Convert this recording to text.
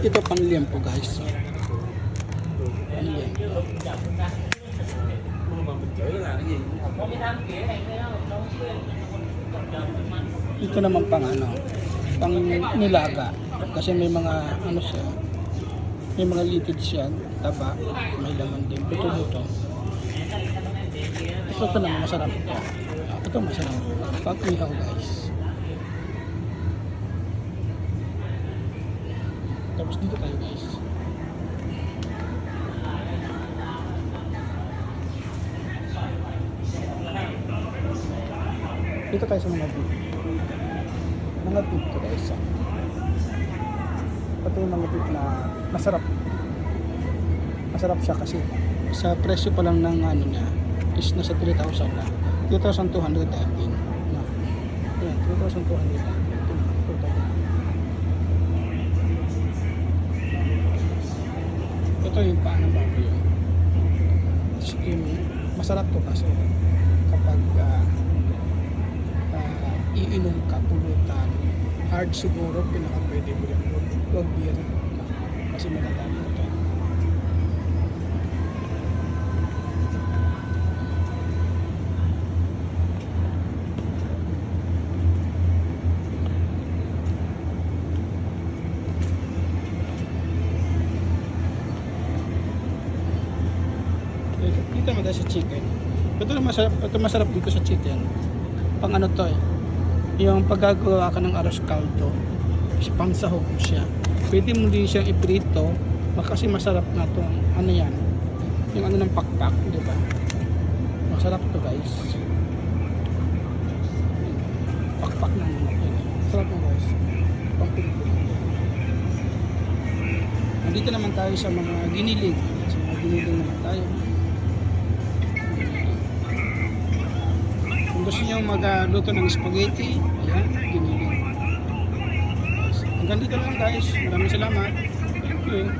Ito pang liempo guys. Pang liempo. Ito naman pang ano, pang nilaga. Kasi may mga ano siya, may mga litid siya, taba, may laman din, buto-buto. Ito, ito naman masarap ito. Ito masarap. Pag ihaw guys. Tapos dito tayo guys. Dito tayo sa mga beef. Mga beef to guys. Ito yung mga beef na masarap. Masarap siya kasi sa presyo pa lang ng ano niya is nasa 3,000 na. 3,200 din. Na. Ayan, 3,200. Ito yung paano baboy yun. Skin, masarap to kasi kapag ah, ah, iinom ka pulutan, hard siguro pinaka pwede mo yan. Huwag beer. Kasi madadami ito. Dito, naman tayo sa chicken. Ito na masarap, ito masarap dito sa chicken. Pang ano to eh. Yung paggagawa ka ng aros caldo, pang sahog siya. Pwede mo din siyang iprito, kasi masarap na to. Ano yan? Yung ano ng pakpak, di ba? Masarap to guys. Pakpak na naman. Sarap mo guys. Pang. Nandito naman tayo sa mga giniling. Sa mga giniling naman tayo. Gusto nyo magluto ng spaghetti, ayan, giniling. Hanggang dito lang guys. Maraming salamat. You.